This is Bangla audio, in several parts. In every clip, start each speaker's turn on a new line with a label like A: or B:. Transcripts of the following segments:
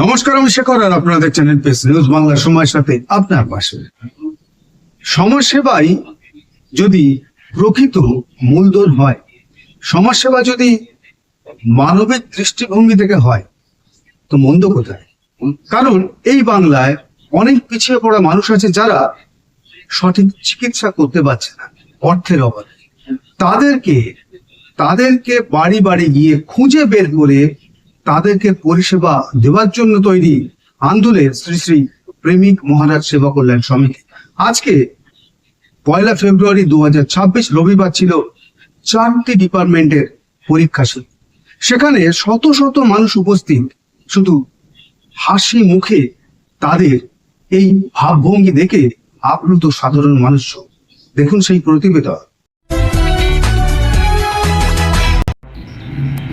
A: নমস্কার, আমি শেখর আর আপনারা দেখছেন এনপিএস নিউজ বাংলা সময়ের সাথে আপনার পাশে। সমাজসেবাই যদি প্রকৃত মূলধন হয়, সমাজসেবা যদি মানবিক দৃষ্টিভঙ্গি থেকে হয়, তো মন্দ কোথায়? কারণ এই বাংলায় অনেক পিছিয়ে পড়া মানুষ আছে যারা সঠিক চিকিৎসা করতে পারছে না, অর্থের অভাবে। তাদেরকে তাদেরকে বাড়ি বাড়ি গিয়ে খুঁজে বের করে তাদেরকে পরিষেবা দেওয়ার জন্য তৈরি আন্দোলনের শ্রী শ্রী প্রেমিক মহারাজ সেবা কল্যাণ সমিতি আজকে পয়লা ফেব্রুয়ারি দু হাজার ছাব্বিশ রবিবার ছিল চারটি ডিপার্টমেন্টের পরীক্ষা ছিল সেখানে শত শত মানুষ উপস্থিত। শুধু হাসি মুখে তাদের এই ভাবভঙ্গি দেখে আপ্লুত সাধারণ মানুষ দেখুন সেই প্রতিবেদন।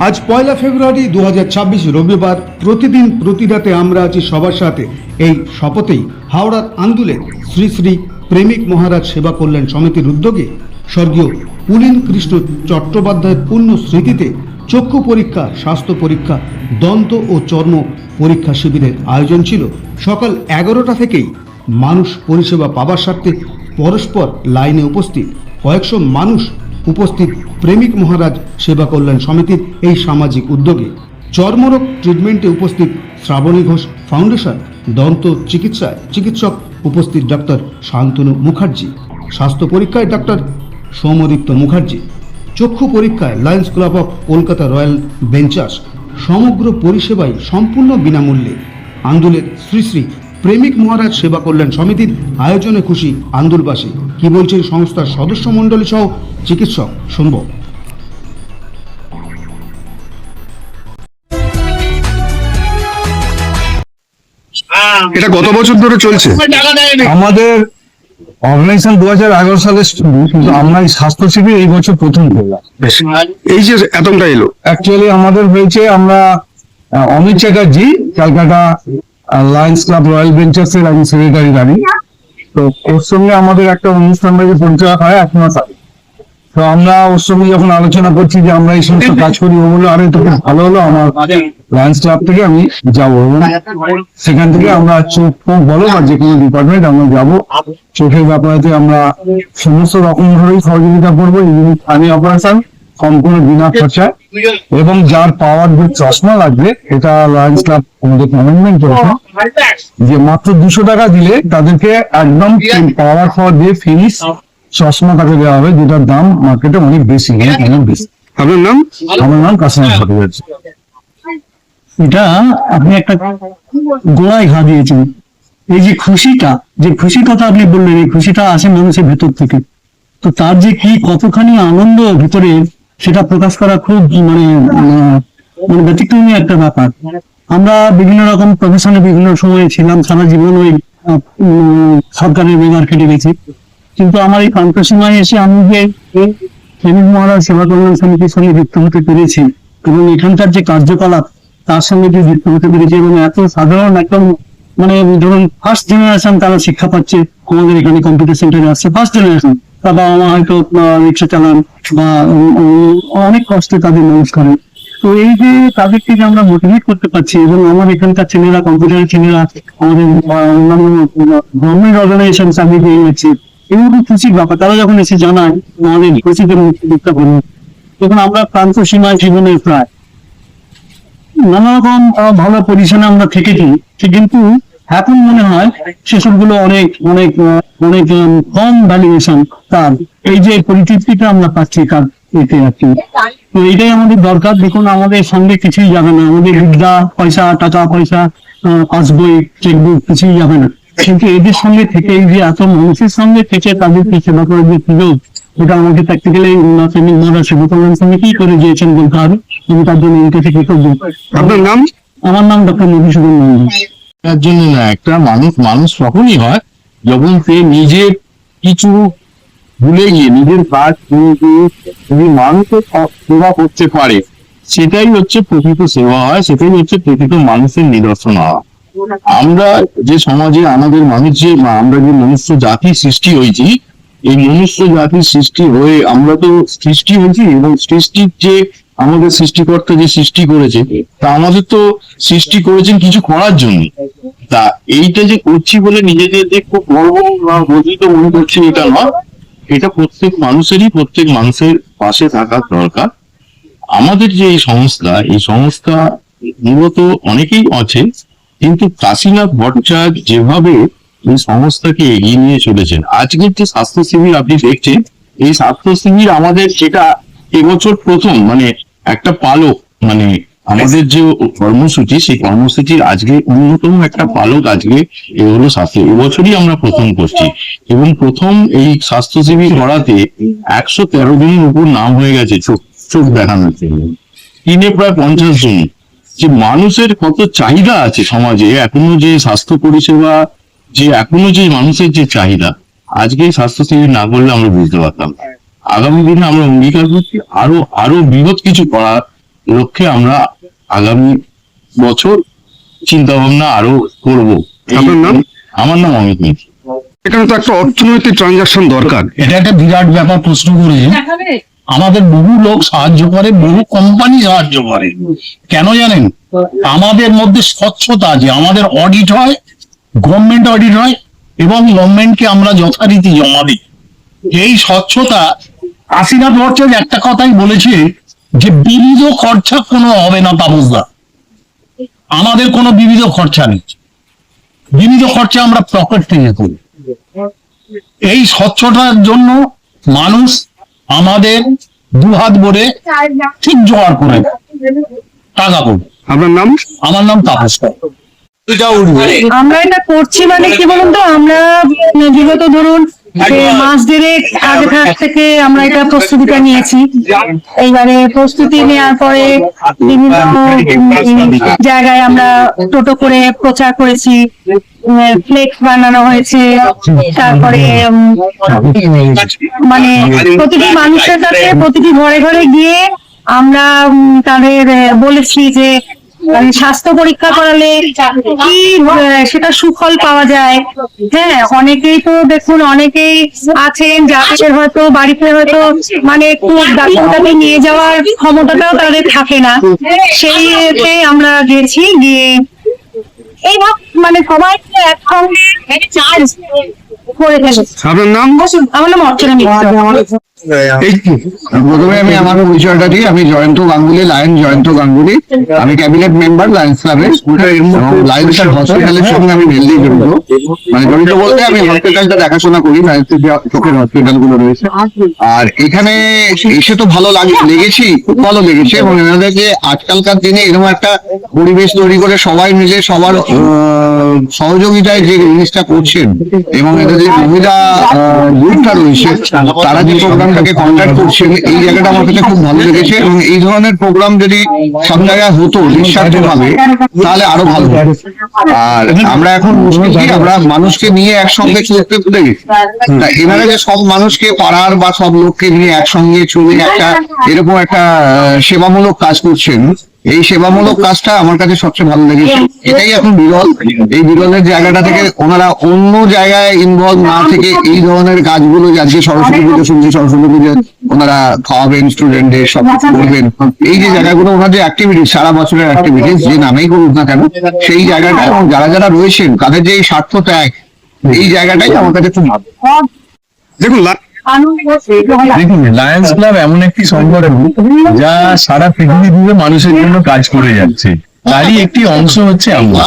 B: আজ পয়লা ফেব্রুয়ারি দু হাজার ছাব্বিশ রবিবার প্রতিদিন প্রতিরাতে আমরা আছি সবার সাথে। এই শপথেই হাওড়ার আন্দুলে শ্রী শ্রী প্রেমিক মহারাজ সেবা কল্যাণ সমিতির উদ্যোগে স্বর্গীয় পুলিন কৃষ্ণ চট্টোপাধ্যায়ের পূর্ণ স্মৃতিতে চক্ষু পরীক্ষা, স্বাস্থ্য পরীক্ষা, দন্ত ও চর্ম পরীক্ষা শিবিরের আয়োজন ছিল। সকাল এগারোটা থেকেই মানুষ পরিষেবা পাবার স্বার্থে পরস্পর লাইনে উপস্থিত। কয়েকশো মানুষ উপস্থিত প্রেমিক মহারাজ সেবা কল্যাণ সমিতির এই সামাজিক উদ্যোগে চর্মরোগ ট্রিটমেন্টে উপস্থিত শ্রাবণী ঘোষ ফাউন্ডেশন দন্ত চিকিৎসায় চিকিৎসক উপস্থিত ডাক্তার শান্তনু মুখার্জি, স্বাস্থ্য পরীক্ষায় ডাক্তার সৌমদীপ্ত মুখার্জি, চক্ষু পরীক্ষায় Lions Club of Kolkata royal benchers সমগ্র পরিষেবায় সম্পূর্ণ বিনামূল্যে আন্দোলের শ্রী শ্রী প্রেমিক মহারাজ সেবা কল্যাণ সমিতির আয়োজনে খুশি আন্দোলবাসী কি বলছেন সংস্থার সদস্য মণ্ডলী সহ চিকিৎসক শুনব।
A: এটা কত বছর ধরে চলছে।
C: আমাদের অর্গানাইজেশন দু হাজার এগারো সালে শুরু কিন্তু আমরা এই স্বাস্থ্য শিবির এই বছর প্রথম করলাম।
A: এই যে এতটা এলো।
C: অ্যাকচুয়ালি আমাদের হয়েছে আমরা আহ, Amit Chatterjee Calcutta Lions Club Royal Benchers এর আমি সেক্রেটারি জানি তো ওর সঙ্গে আমাদের একটা অনুষ্ঠান বাড়িতে পরিচয় হয় এক মাস আগে তো আমরা ওর সঙ্গে যখন আলোচনা করছি যে আমরা এই সমস্ত কাজ করি, ও বলল, আরে তো খুব ভালো হলো, আমার লায়ন্স ক্লাব থেকে আমি যাব। সেখান থেকে আমরা চোখ বলো বা যে কোনো ডিপার্টমেন্ট আমরা যাব। চোখের ব্যাপারে আমরা সমস্ত রকম ভাবেই সহযোগিতা করব আমি অপারেশন সম্পূর্ণ বিনা খরচায় এবং যার পাওয়ার যে চশমা লাগবে, এটা লায়ন্স ক্লাব আমাদের কমিটমেন্ট করেছে, যে মাত্র দুশো টাকা দিলে তাদেরকে একদম পাওয়ার পাওয়ার দিয়ে ফিনিশ চশমা তাকে দেওয়া হবে, যেটার দাম মার্কেটে অনেক বেশি অনেক অনেক বেশি।
A: আপনার নাম?
C: আমার নাম কাসিম ভট্টাচার্য
D: এটা আপনি একটা গোড়ায় ঘা দিয়েছেন। এই যে খুশিটা, যে খুশির কথা আপনি বললেন, এই খুশিটা আসে মানুষের ভেতর থেকে। তো তার যে কি, কতখানি আনন্দ ভিতরে সেটা প্রকাশ করা খুব মানে আহ, মানে ব্যতিক্রমী একটা ব্যাপার। আমরা বিভিন্ন রকম প্রফেশনে বিভিন্ন সময়ে ছিলাম সারা জীবন ওই সরকারের বেগার কেটে গেছি। কিন্তু আমার এই প্রান্ত সীমায় এসে আমি যে এই মহারাজ সেবা কল্যাণ সমিতির সঙ্গে যুক্ত হতে পেরেছি এবং এখানকার যে কার্যকলাপ তার সঙ্গে যে যুক্ত হতে পেরেছি এবং এত সাধারণ একদম মানে ধরুন ফার্স্ট জেনারেশন তারা শিক্ষা পাচ্ছে আমাদের এখানে কম্পিউটার সেন্টারে আসছে ফার্স্ট জেনারেশন বাবা মা হয়তো রিক্সা চালান বা অনেক কষ্টে তাদের মানুষ করেন তো এই যে তাদেরকে যে আমরা মোটিভেট করতে পারছি এবং আমার এখানকার ছেলেরা কম্পিউটারের ছেলেরা, আমাদের অন্যান্য গভর্নমেন্ট অর্গানাইজেশন আমি পেয়ে যাচ্ছি এগুলো খুশির ব্যাপার। তারা যখন এসে জানায় আমাদের খুশিতে মুক্তিযুক্ত করব তখন আমরা প্রান্ত সীমায় জীবনের প্রায় নানা রকম ভালো পজিশনে আমরা থেকেছি কিন্তু এখন মনে হয় সেসবগুলো অনেক অনেক অনেক কম ভ্যালুয়েশন তার। এই যে পরিচিতিটা আমরা পাচ্ছি কার এতে আর কি। তো এটাই আমাদের দরকার। দেখুন আমাদের সঙ্গে কিছুই যাবে না। আমাদের বিদ্যা পয়সা টাকা পয়সা পাসবই চেকবুক কিছুই যাবে না। কিন্তু এদের সঙ্গে থেকে এই যে এত মানুষের সঙ্গে থেকে তাদেরকে সেবা করে যে সুযোগ ওটা আমাকে প্র্যাকটিক্যালি প্রেমিক মহারাজ সেবা কল্যাণ সমিতি করে দিয়েছেন বলতে হবে আমি তার জন্য কাছে কৃতজ্ঞ।
A: আপনার নাম?
D: আমার নাম ডক্টর মধুসূদন নন্দী
E: তার জন্য না, একটা মানুষ মানুষ তখনই হয় যখন সে নিজের কিছু ভুলে গিয়ে, নিজের কাজ ভুলে গিয়ে যদি মানুষের সেবা করতে পারে, সেটাই হচ্ছে প্রকৃত সেবা হয়, সেটাই হচ্ছে প্রকৃত মানুষের নিদর্শন হওয়া আমরা যে সমাজে আমাদের মানুষ যে আমরা যে মনুষ্য জাতি সৃষ্টি হয়েছি, এই মনুষ্য জাতির সৃষ্টি হয়ে আমরা তো সৃষ্টি হয়েছি এবং সৃষ্টির যে আমাদের সৃষ্টিকর্তা যে সৃষ্টি করেছে, তা আমাদের তো সৃষ্টি করেছেন কিছু করার জন্য। তা এইটা যে করছি বলে নিজেদের যে খুব গর্ব বা গর্বিত মনে করছি এটা নয়। এটা প্রত্যেক মানুষেরই, প্রত্যেক মানুষের পাশে থাকা দরকার। আমাদের যে এই সংস্থা এই সংস্থা মূলত অনেকেই আছে, কিন্তু কাশীনাথ ভট্টাচার্য যেভাবে এই সংস্থাকে এগিয়ে নিয়ে চলেছেন, আজকের যে স্বাস্থ্য শিবির আপনি দেখছেন, এই স্বাস্থ্য শিবির আমাদের সেটা এবছর প্রথম মানে একটা পালক মানে আমাদের যে কর্মসূচি, সেই কর্মসূচির আজকে অন্যতম একটা পালক আজকে এ হলো স্বাস্থ্য। এবছরই আমরা প্রথম করছি। এবং প্রথম এই স্বাস্থ্য শিবির করাতে একশো তেরো দিনের উপর নাম হয়ে গেছে, চোখ চোখ দেখানোর জন্য। তিনে প্রায় পঞ্চাশ জন। যে মানুষের কত চাহিদা আছে সমাজে, এখনও যে স্বাস্থ্য পরিষেবা, যে এখনও যে মানুষের যে চাহিদা, আজকে এই স্বাস্থ্য শিবির না করলে আমরা বুঝতে পারতাম। আগামী দিনে আমরা অঙ্গীকার করছি আরও আরও বৃহৎ কিছু করার লক্ষ্যে আমরা আগামী বছর চিন্তা ভাবনা আরও করব।
F: আপনার নাম?
E: আমার নাম অমিত মিত্র।
F: এখানে তো একটা অর্থনৈতিক ট্রানজাকশন দরকার।
G: এটা একটা বিরাট ব্যাপার প্রশ্ন করে। আমাদের বহু লোক সাহায্য করে বহু কোম্পানি সাহায্য করে। কেন জানেন? আমাদের মধ্যে স্বচ্ছতা আছে। আমাদের অডিট হয় গভর্নমেন্ট অডিট হয় এবং গভর্নমেন্টকে আমরা যথারীতি জমা দিই। এই স্বচ্ছতা কাশীনাথ ভট্টাচার্য একটা কথাই বলেছে যে বিবিধ খরচা কোনো হবে না তাপসদা আমাদের কোনো বিবিধ খরচা নেই। বিবিধ খরচা আমরা পকেট থেকে করি। এই স্বচ্ছতার জন্য মানুষ আমাদের দুহাত ভরে ঠিক জোগাড় করে টাকা করবে।
F: আপনার নাম?
G: আমার নাম তাপস।
H: আমরা এটা করছি মানে কি বলুন তো আমরা বিগত ধরুন মাস দেড়েক আগে থাক থেকে আমরা এটা প্রস্তুতিটা নিয়েছি। এইবারে প্রস্তুতি নেওয়ার পরে বিভিন্ন জায়গায় আমরা টোটো করে প্রচার করেছি ফ্লেক্স বানানো হয়েছে তারপরে মানে প্রতিটি মানুষের কাছে প্রতিটি ঘরে ঘরে গিয়ে আমরা তাদের বলেছি যে মানে স্বাস্থ্য পরীক্ষা করালে কি সেটা সুফল পাওয়া যায়। হ্যাঁ অনেকেই তো দেখুন অনেকেই আছেন যাদের হয়তো বাড়িতে হয়তো মানে একটু ডাক্তারটাকে নিয়ে যাওয়ার ক্ষমতাটাও তাদের থাকে না। সেই আমরা গেছি গিয়ে এই মানে সবাই একসঙ্গে চার্জ করে ফেলেছে
F: আপনার নাম?
H: আমার নাম অর্চনা মিত্র।
I: প্রথমে আমি আমার পরিচয়টা দিই আমি জয়ন্ত গাঙ্গুলি লায়ন জয়ন্ত গাঙ্গুলি। আমি ক্যাবিনেট মেম্বার লায়ন্স ক্লাবের। লায়ন্স হসপিটালের সঙ্গে আমি মেনলি জড়িত মানে জড়িত বলতে আমি হসপিটালটা দেখাশোনা করি লায়ন্সের যে চোখের হসপিটালগুলো রয়েছে। আর এখানে এসে তো ভালো লাগে লেগেছি খুব ভালো লেগেছে। এবং এনাদের যে আজকালকার দিনে এরকম একটা পরিবেশ তৈরি করে সবাই মিলে সবার সহযোগিতায় যে জিনিসটা করছেন এবং এদের যে মহিলা গ্রুপটা রয়েছে তারা যে প্রোগ্রামটাকে কন্ট্যাক্ট করছেন এই জায়গাটা আমার কাছে খুব ভালো লেগেছে এবং এই ধরনের প্রোগ্রাম যদি সব জায়গায় হতো নিঃস্বার্থ ভাবে তাহলে আরও ভালো হতো। আর আমরা এখন মুশকিল কি আমরা মানুষকে নিয়ে একসঙ্গে চলতে ভুলে গেছি। তা এনারা যে সব মানুষকে পাড়ার বা সব লোককে নিয়ে একসঙ্গে চলে একটা এরকম একটা সেবামূলক কাজ করছেন এই সেবামূলক কাজটা আমার কাছে সবচেয়ে ভালো লেগেছে। এটাই এখন বিরল। এই বিরলের জায়গাটা থেকে ওনারা অন্য জায়গায় ইনভলভ না থেকে এই ধরনের কাজগুলো আজকে সরস্বতী পুজো শুনছি সরস্বতী পুজো ওনারা খাওয়াবেন স্টুডেন্টদের সব করবেন। এই যে জায়গাগুলো ওনার যে অ্যাক্টিভিটিস সারা বছরের অ্যাক্টিভিটিস যে নামেই করুক না কেন সেই জায়গাটা এবং যারা যারা রয়েছেন তাদের যে এই স্বার্থ ত্যাগ এই জায়গাটাই আমার কাছে খুব ভালো।
F: দেখুন
E: দেখুন লায়ন্স ক্লাব এমন একটি সংগঠন যা সারা পৃথিবী জুড়ে মানুষের জন্য কাজ করে যাচ্ছে। তারই একটি অংশ হচ্ছে আমরা।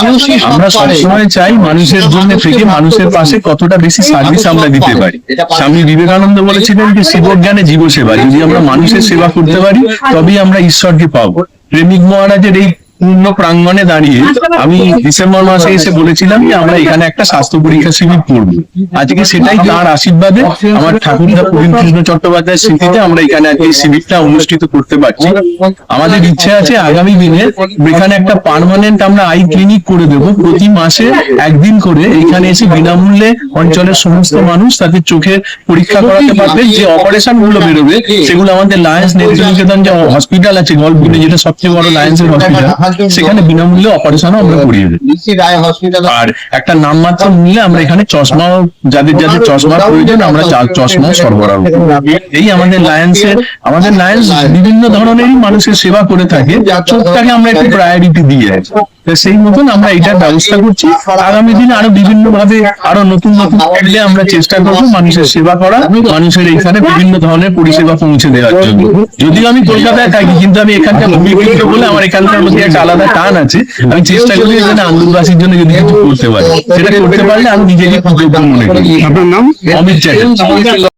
E: আমরা সবসময় চাই মানুষের জন্য থেকে মানুষের পাশে কতটা বেশি সার্ভিস আমরা দিতে পারি। স্বামী বিবেকানন্দ বলেছিলেন যে শিবজ্ঞানে জীব সেবা যদি আমরা মানুষের সেবা করতে পারি তবেই আমরা ঈশ্বরকে পাবো। প্রেমিক মহারাজের এই পূর্ণ প্রাঙ্গণে দাঁড়িয়ে আমি ডিসেম্বর মাসে এসে বলেছিলাম যে আমরা এখানে একটা স্বাস্থ্য পরীক্ষা শিবির করব। আজকে সেটাই তার আশীর্বাদে আমার ঠাকুরদা প্রবীণ কৃষ্ণ চট্টোপাধ্যায়ের স্মৃতিতে আমরা এখানে আজকে এই শিবিরটা অনুষ্ঠিত করতে পারছি। আমাদের ইচ্ছে আছে আগামী দিনে এখানে একটা পার্মানেন্ট আমরা আই ক্লিনিক করে দেব। প্রতি মাসে একদিন করে এখানে এসে বিনামূল্যে অঞ্চলের সমস্ত মানুষ তাদের চোখের পরীক্ষা করাতে পারবে। যে অপারেশনগুলো বেরোবে সেগুলো আমাদের লায়ন্স নেত্রী নিকেতন যে হসপিটাল আছে গল্পগুলো যেটা সবচেয়ে বড় লায়ন্সের হসপিটাল
J: সেখানে বিনামূল্যে অপারেশনও আমরা করিয়ে দিই আর একটা নামমাত্র নিলে আমরা এখানে চশমাও যাদের যাদের চশমার প্রয়োজন আমরা চশমা সরবরাহ এই আমাদের লায়েন্সের আমাদের লায়েন্স বিভিন্ন ধরনেরই মানুষের সেবা করে থাকে। চোখটাকে আমরা একটু প্রায়োরিটি দিয়ে সেই মতন আমরা এটার ব্যবস্থা করছি। আগামী দিনে আরও বিভিন্ন ভাবে আরও নতুন নতুন করলে আমরা চেষ্টা করব মানুষের সেবা করা মানুষের এইখানে বিভিন্ন ধরনের পরিষেবা পৌঁছে দেওয়ার জন্য। যদিও আমি কলকাতায় থাকি কিন্তু আমি এখানকার বলে আমার এখানকার প্রতি একটা আলাদা টান আছে। আমি চেষ্টা করি এখানে আন্দোলনবাসীর জন্য যদি কিছু করতে পারি। সেটা করতে পারলে আমি নিজেকে কৃতজ্ঞ মনে করি।
B: আপনার নাম?
J: অমিত চ্যাটার্জি।